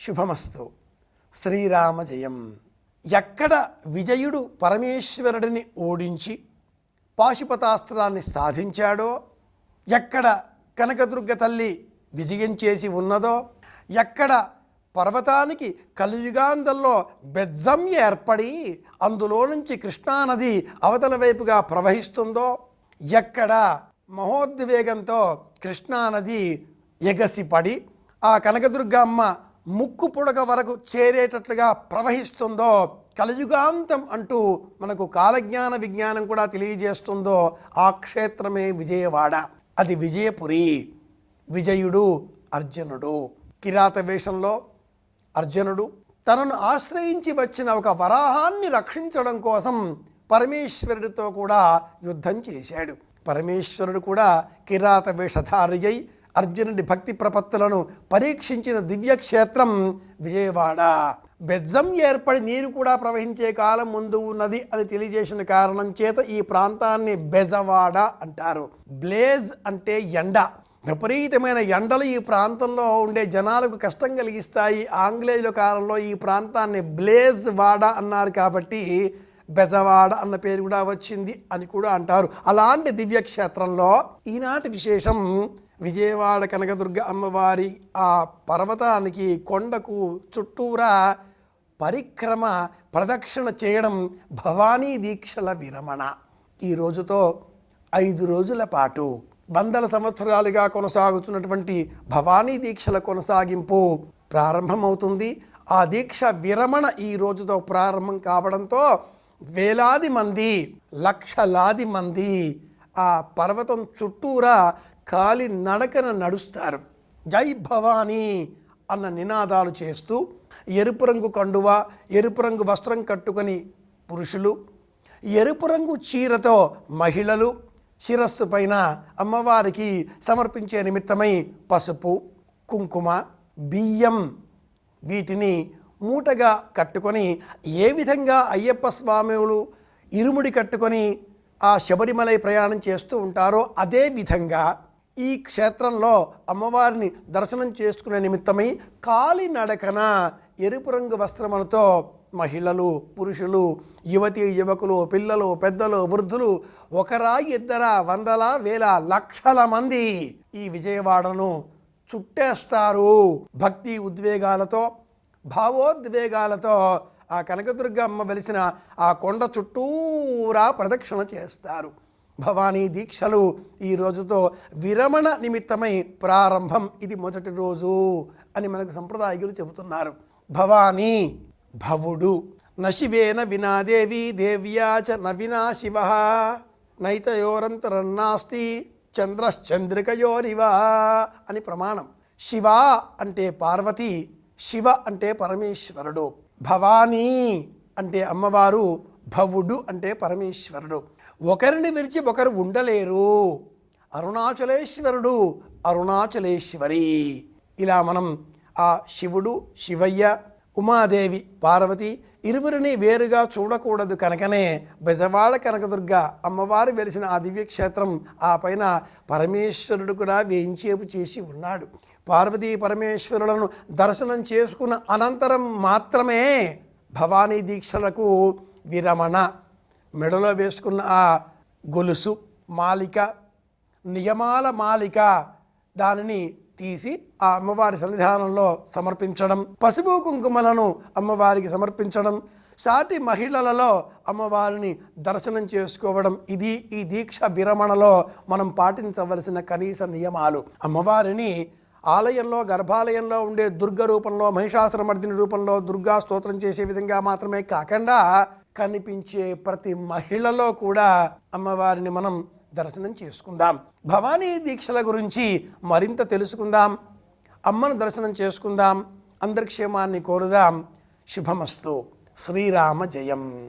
శుభమస్తు. శ్రీరామ జయం ఎక్కడ విజయుడు పరమేశ్వరుడిని ఓడించి పాశుపతాస్త్రాన్ని సాధించాడో ఎక్కడ కనకదుర్గ తల్లి విజయం చేసి ఉన్నదో ఎక్కడ పర్వతానికి కలియుగాంధల్లో బెజ్జం ఏర్పడి అందులో నుంచి కృష్ణానది అవతల వైపుగా ప్రవహిస్తుందో ఎక్కడ మహోద్వేగంతో కృష్ణానది ఎగసిపడి ఆ కనకదుర్గమ్మ ముక్కు పుడక వరకు చేరేటట్లుగా ప్రవహిస్తుందో కలియుగాంతం అంటూ మనకు కాలజ్ఞాన విజ్ఞానం కూడా తెలియజేస్తుందో ఆ క్షేత్రమే విజయవాడ. అది విజయపురి. విజయుడు అర్జునుడు. కిరాత వేషంలో అర్జునుడు. తనను ఆశ్రయించి వచ్చిన ఒక వరాహాన్ని రక్షించడం కోసం పరమేశ్వరుడితో కూడా యుద్ధం చేశాడు. పరమేశ్వరుడు కూడా కిరాత వేషధారి అయి అర్జునుడి భక్తి ప్రపత్తులను పరీక్షించిన దివ్యక్షేత్రం విజయవాడ. బెజ్జం ఏర్పడి నీరు కూడా ప్రవహించే కాలం ముందు ఉన్నది అని తెలియజేసిన కారణం చేత ఈ ప్రాంతాన్ని బెజవాడ అంటారు. బ్లేజ్ అంటే ఎండ. విపరీతమైన ఎండలు ఈ ప్రాంతంలో ఉండే జనాలకు కష్టం కలిగిస్తాయి. ఆంగ్లేయుల కాలంలో ఈ ప్రాంతాన్ని బ్లేజ్ వాడ అన్నారు కాబట్టి బెజవాడ అన్న పేరు కూడా వచ్చింది అని కూడా అంటారు. అలాంటి దివ్యక్షేత్రంలో ఈనాటి విశేషం విజయవాడ కనకదుర్గ అమ్మవారి ఆ పర్వతానికి కొండకు చుట్టూరా పరిక్రమ ప్రదక్షిణ చేయడం భవానీ దీక్షల విరమణ. ఈ రోజుతో ఐదు రోజుల పాటు వందల సంవత్సరాలుగా కొనసాగుతున్నటువంటి భవానీ దీక్షల కొనసాగింపు ప్రారంభమవుతుంది. ఆ దీక్ష విరమణ ఈ రోజుతో ప్రారంభం కావడంతో వేలాది మంది లక్షలాది మంది ఆ పర్వతం చుట్టూరా కాలి నడకన నడుస్తారు. జై భవానీ అన్న నినాదాలు చేస్తూ ఎరుపు రంగు కండువ ఎరుపు రంగు వస్త్రం కట్టుకొని పురుషులు ఎరుపు రంగు చీరతో మహిళలు శిరస్సు పైన అమ్మవారికి సమర్పించే నిమిత్తమై పసుపు కుంకుమ బియ్యం వీటిని మూటగా కట్టుకొని ఏ విధంగా అయ్యప్ప స్వాములు ఇరుముడి కట్టుకొని ఆ శబరిమలై ప్రయాణం చేస్తూ ఉంటారో అదే విధంగా ఈ క్షేత్రంలో అమ్మవారిని దర్శనం చేసుకునే నిమిత్తమై కాలినడకన ఎరుపు రంగు వస్త్రములతో మహిళలు పురుషులు యువతి యువకులు పిల్లలు పెద్దలు వృద్ధులు ఒకరా ఇద్దర వందల వేల లక్షల మంది ఈ విజయవాడను చుట్టేస్తారు. భక్తి ఉద్వేగాలతో భావోద్వేగాలతో ఆ కనకదుర్గ అమ్మ వెలిసిన ఆ కొండ చుట్టూరా ప్రదక్షిణ చేస్తారు. భవానీ దీక్షలు ఈ రోజుతో విరమణ నిమిత్తమై ప్రారంభం. ఇది మొదటి రోజు అని మనకు సంప్రదాయకులు చెబుతున్నారు. భవానీ భవుడు. నశివేన వినాదేవి దేవ్యాచ నవినా శివ. నైతయోరంతరన్నాస్తి చంద్రశ్చంద్రికయోరివ అని ప్రమాణం. శివ అంటే పార్వతి శివ అంటే పరమేశ్వరుడు భవానీ అంటే అమ్మవారు భవుడు అంటే పరమేశ్వరుడు. ఒకరిని విరిచి ఒకరు ఉండలేరు. అరుణాచలేశ్వరుడు అరుణాచలేశ్వరి. ఇలా మనం ఆ శివుడు శివయ్య ఉమాదేవి పార్వతి ఇరువురిని వేరుగా చూడకూడదు కనుకనే బెజవాడ కనకదుర్గ అమ్మవారు వెలిసిన ఆ దివ్యక్షేత్రం ఆ పైన పరమేశ్వరుడు కూడా వేయించేపు చేసి ఉన్నాడు. పార్వతీ పరమేశ్వరులను దర్శనం చేసుకున్న అనంతరం మాత్రమే భవానీ దీక్షలకు విరమణ. మెడలో వేసుకున్న ఆ గొలుసు మాలిక నియమాల మాలిక దానిని తీసి ఆ అమ్మవారి సన్నిధానంలో సమర్పించడం పసుపు కుంకుమలను అమ్మవారికి సమర్పించడం సాటి మహిళలలో అమ్మవారిని దర్శనం చేసుకోవడం ఇది ఈ దీక్ష విరమణలో మనం పాటించవలసిన కనీస నియమాలు. అమ్మవారిని ఆలయంలో గర్భాలయంలో ఉండే దుర్గ రూపంలో మహిషాసురమర్దిని రూపంలో దుర్గా స్తోత్రం చేసే విధంగా మాత్రమే కాకుండా కనిపించే ప్రతి మహిళలో కూడా అమ్మవారిని మనం దర్శనం చేసుకుందాం. భవానీ దీక్షల గురించి మరింత తెలుసుకుందాం. అమ్మను దర్శనం చేసుకుందాం. అందరి క్షేమాన్ని కోరుదాం. శుభమస్తు. శ్రీరామ జయం.